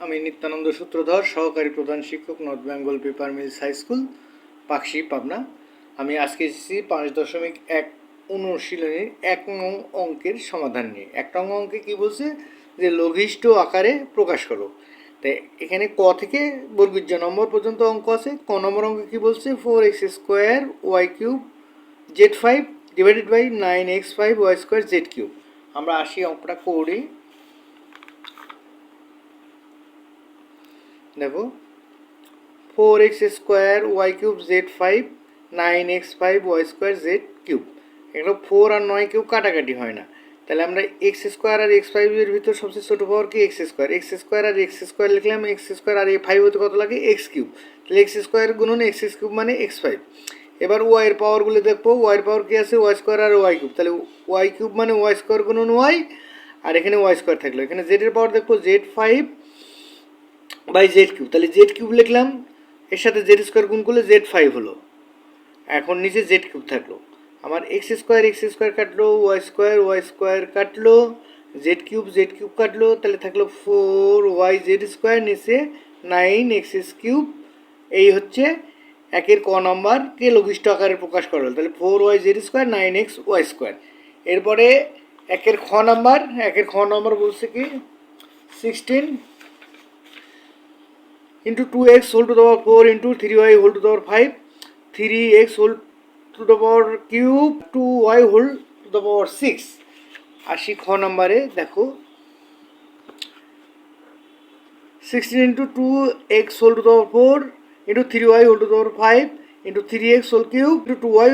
আমি নিত্যানন্দ সূত্রধর, সহকারী প্রধান শিক্ষক, north Bengal paper mills high school, Pakshi, Pabna. আমি আজকে এসেছি পাঁচ দশমিক এক অনুশীলনীর এক নং অঙ্কের সমাধান নিয়ে। এক নং অঙ্কে কী বলছে? যে লঘিষ্ঠ আকারে প্রকাশ করো। তাই এখানে ক থেকে বর্গীর্য নম্বর পর্যন্ত অঙ্ক আছে। ক নম্বর অঙ্কে কী বলছে? Four X square Y cube Z five divided by nine X five Y square Z cube. আমরা আসি অঙ্কটা করি। দেখো four X square Y cube Z five nine X five Y square Z cube এগুলো ফোর আর নয় cube কাটাকাটি হয় না। তাহলে আমরা এক্স স্কোয়ার আর এক্স ফাইভের ভিতর সবচেয়ে ছোটো পাওয়ার কি? এক্স স্কোয়ার এক্স স্কোয়ার আর এক্স স্কোয়ার লিখলাম এক্স স্কোয়ার আর এ ফাইভ হতে কত লাগে? এক্স কিউব তাহলে এক্স স্কোয়ার গুণন এক্স কিউব মানে এক্স ফাইভ এবার ওয়াইয়ের পাওয়ারগুলো দেখব। ওয়াইয়ের পাওয়ার কি আছে? ওয়াই স্কোয়ার আর ওয়াই কিউব তাহলে ওয়াই কিউব মানে ওয়াই স্কোয়ার গুণন ওয়াই আর এখানে ওয়াই স্কোয়ার থাকল। এখানে জেডের পাওয়ার দেখব Z five by Z cube তাহলে জেড কিউব লিখলাম, এর সাথে জেড স্কোয়ার গুণ করলে জেড ফাইভ হলো। এখন নিচে জেড কিউব থাকল। আমার এক্স স্কোয়ার এক্স স্কোয়ার কাটলো ওয়াই স্কোয়ার ওয়াই স্কোয়ার কাটলো জেড কিউব জেড কিউব কাটলো, তাহলে থাকল ফোর ওয়াই জেড স্কোয়ার নিচে নাইন এক্স কিউব এই হচ্ছে একের ক নম্বরকে লঘিষ্ঠ আকারে প্রকাশ করা হলো তাহলে four Y Z square nine X Y square এরপরে একের খ নাম্বার একের খ নম্বর বলছে কি? Sixteen into 2x whole to the power 4 into 3y whole to the power 5 3x whole to the power cube 2y whole to the power 6 আশি খ নম্বরে, দেখো। Sixteen into two x whole two power four into three y whole two power five into three x whole cube into two y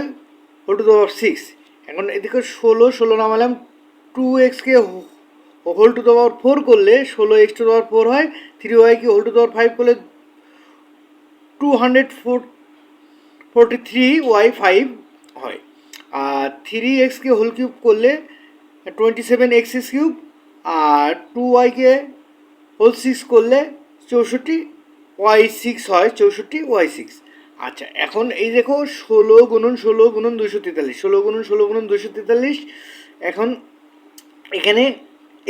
whole two power six এখন এদিকে ষোলো ষোলো নামালাম two এক্সকে হোল টু পাওয়ার ফোর করলে ষোলো x two power four হয় three ওয়াইকে হোল টু পাওয়ার ফাইভ করলে two hundred four forty three Y five হয়। আর থ্রি এক্সকে হোল কিউব করলে twenty seven x s cube আর টু ওয়াইকে হোল সিক্স করলে চৌষট্টি ওয়াই সিক্স হয়, চৌষট্টি ওয়াই সিক্স আচ্ছা এখন এই দেখো ষোলো গুণন ষোলো গুণন দুশো তেতাল্লিশ। ষোলো গুণন ষোলো গুণন দুশো তেতাল্লিশ, এখন এখানে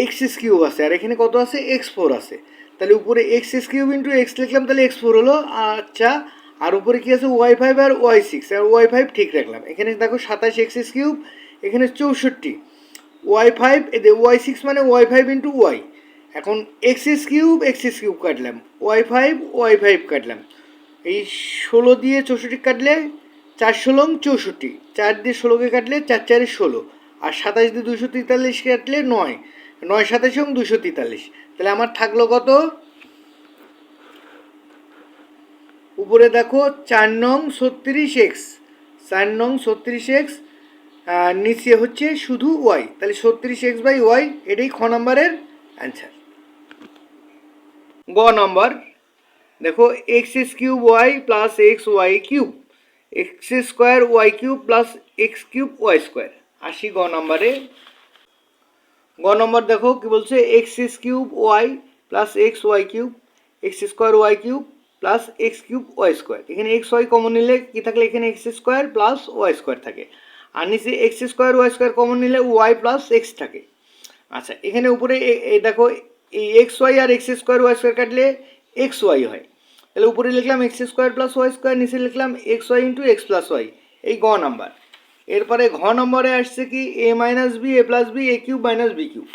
এক্স এস কিউব আছে, আর এখানে কত আছে? এক্স ফোর আছে। তাহলে উপরে X S cube into X লিখলাম, তাহলে এক্স ফোর হলো আচ্ছা আর উপরে কী আছে? ওয়াই ফাইভ আর ওয়াই সিক্স আর ওয়াই ফাইভ ঠিক রাখলাম। এখানে দেখো সাতাশ এক্স এস কিউব এখানে চৌষট্টি। ওয়াই ফাইভ এদের ওয়াই সিক্স মানে ওয়াই ফাইভ ইন্টু ওয়াই এখন X S cube X S cube কাটলাম। ওয়াই ফাইভ ওয়াই ফাইভ কাটলাম। এই ষোলো দিয়ে চৌষট্টি কাটলে চার ষোলং চৌষট্টি। চার দিয়ে ষোলোকে কাটলে চার চারে ষোলো। আর সাতাশ দিয়ে দুশো তেতাল্লিশ কাটলে নয়। নয় সাতাশ এবং দুশো তেতাল্লিশ। তাহলে আমার থাকল কত? উপরে দেখো চার নং ছত্রিশ এক্স। চার নং ছত্রিশ এক্স নিচে হচ্ছে শুধু ওয়াই। তাহলে ছত্রিশ এক্স বাই ওয়াই, এটাই খ নম্বরের অ্যান্সার গ নম্বর, দেখো X S cube Y plus X Y cube. X square Y cube plus X cube Y square. আশি গ নম্বরে। গ নম্বর দেখো কি বলছে X S cube Y plus X Y cube X square Y cube plus X cube Y square এখানে x Y common নিলে কি থাকলে এখানে X square plus Y square থাকে। আর নিচে X square Y square common নিলে ওয়াই প্লাস এক্স থাকে। আচ্ছা এখানে উপরে দেখো, এই এক্স ওয়াই আর এক্স স্কোয়ার ওয়াই স্কোয়ার কাটলে এক্স ওয়াই হয়। তাহলে উপরে লিখলাম X square plus Y square নিচে লিখলাম X Y into X plus Y এই গ নাম্বার। এরপরে ঘ নম্বরে আসছে কি A minus B A plus B A cube minus B cube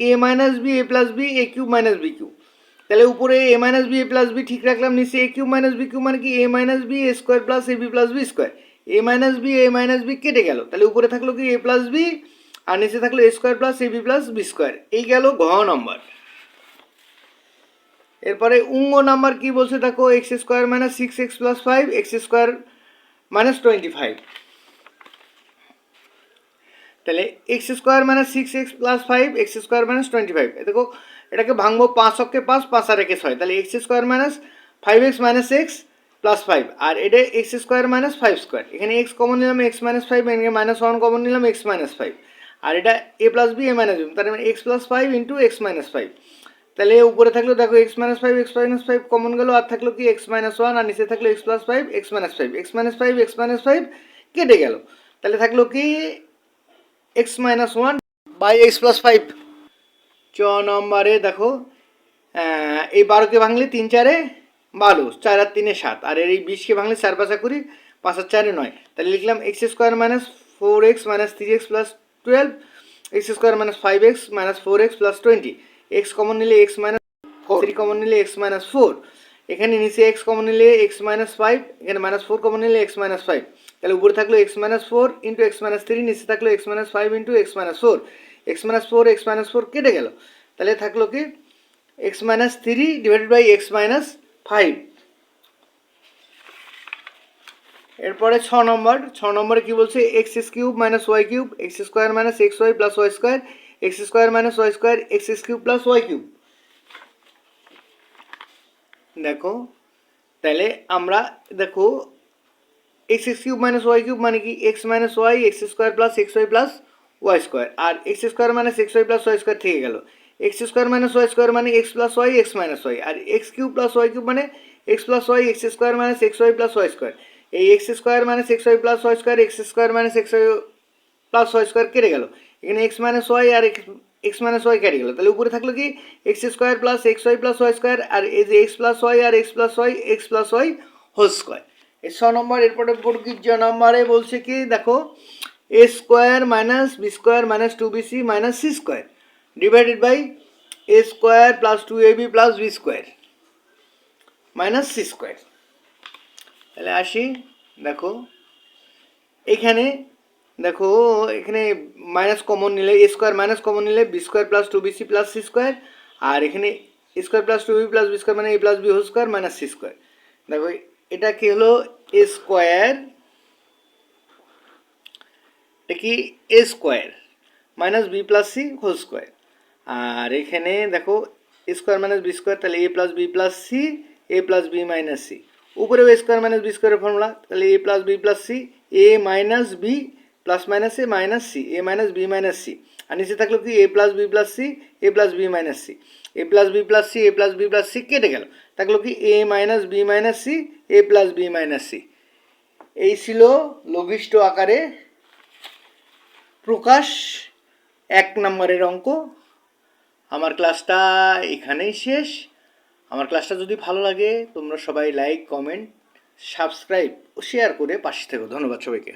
A minus B A plus B A cube minus B cube তাহলে উপরে A minus B A plus B ঠিক রাখলাম, নিচে A cube minus B cube মানে কি A minus B A square plus A B plus B square A minus B A minus B কেটে গেল। তাহলে উপরে থাকল কি এ প্লাস বি আর নিচে থাকল A square plus A B plus B square এই গেল ঘ নম্বর। এরপরে উঙ্গ নাম্বার কি বলছে দেখো X square minus six X plus five X square minus twenty five তাহলে X square minus six X plus five X square minus twenty five দেখো এটাকে ভাঙবো পাঁচ অক্ষে পাঁচ পাঁচ আর একে ছয় তাহলে X square minus five X minus X plus five আর এটা X square minus five square এখানে এক্স কমন নিলাম এক্স মাইনাস ফাইভ এখানে মাইনাস ওয়ান কমন নিলাম এক্স মাইনাস ফাইভ আর এটা A plus B A minus B তার মানে X plus five into X minus five তাহলে উপরে থাকল দেখো X minus five X minus five common গেলো আর থাকল কি এক্স মাইনাস ওয়ান আর নিচে থাকল X plus five X minus five X minus five X minus five কেটে গেল তাহলে থাকল কি X minus one by X plus five চ নম্বরে দেখো এই বারোকে ভাঙলে তিন চারে বারো চার আর তিনে সাত। আর এই বিশকে ভাঙলে চার পাঁচা করি পাঁচ আর চারে নয়। তাহলে লিখলাম X square minus four X minus three X plus twelve X square minus five X minus four X plus twenty X common নিলে X minus four three common নিলে এক্স মাইনাস ফোর এখানে নিচে এক্স কমন নিলে x minus five এখানে minus four common নিলে x minus five তাহলে উপরে থাকল X minus four into X minus three নিচে থাকল X minus five into X minus four X minus four X minus four কেটে গেল। তাহলে থাকল কি? X minus three divided by X minus five এরপরে ছ নম্বর। ছ নম্বরে কি বলছে? X cube minus Y cube X square minus X Y plus Y square X square minus Y square X cube plus Y cube দেখো, তাহলে আমরা দেখো X X cube minus Y cube মানে কি? X minus Y X square plus X Y plus Y square আর X square minus X Y plus Y square থেকে গেল। X square minus Y square মানে X plus Y X minus Y আর X cube plus Y cube মানে X plus Y X square minus X Y plus Y square এই X square minus X Y plus Y square X square minus X Y plus Y square কেটে গেল। এখানে x minus Y আর x x minus Y কেটে গেল। তাহলে উপরে থাকল কি? X square plus X Y plus Y square আর এই যে এক্স প্লাস ওয়াই আর X plus Y X plus Y whole square ছ নম্বর, এরপরে বর্গির জ নম্বরে বলছে কি, দেখো A square minus B square minus two B C minus C square divided by A square plus two A B plus B square minus C square তাহলে আসি, দেখো, এখানে দেখো, এখানে মাইনাস কমন নিলে এ স্কোয়ার মাইনাস কমন নিলে B square plus two B C plus C square আর এখানে square plus two B plus B square মানে A plus B whole square minus C square দেখো, এটা কি হলো? স্কোয়ার এটা কি A square, minus B plus C whole square. আর এখানে দেখো স্কোয়ার মাইনাস বি স্কোয়ার, তাহলে A plus B plus C, A plus B minus C. উপরেও স্কোয়ার মাইনাস বি স্কোয়ারের ফর্মুলা, তাহলে A plus B plus C, A minus B plus minus A minus C, A minus B minus C. আর নিচে থাকল কি, A plus B plus C, A plus B minus C. A plus B plus C, A plus B plus C কেটে গেল। থাকল কি, A minus B minus C A plus B minus C এই ছিল লঘিষ্ঠ আকারে প্রকাশ, এক নম্বরের অঙ্ক। আমার ক্লাসটা এখানেই শেষ। আমার ক্লাসটা যদি ভালো লাগে, তোমরা সবাই লাইক কমেন্ট সাবস্ক্রাইব ও শেয়ার করে পাশে থেকো। ধন্যবাদ সবাইকে।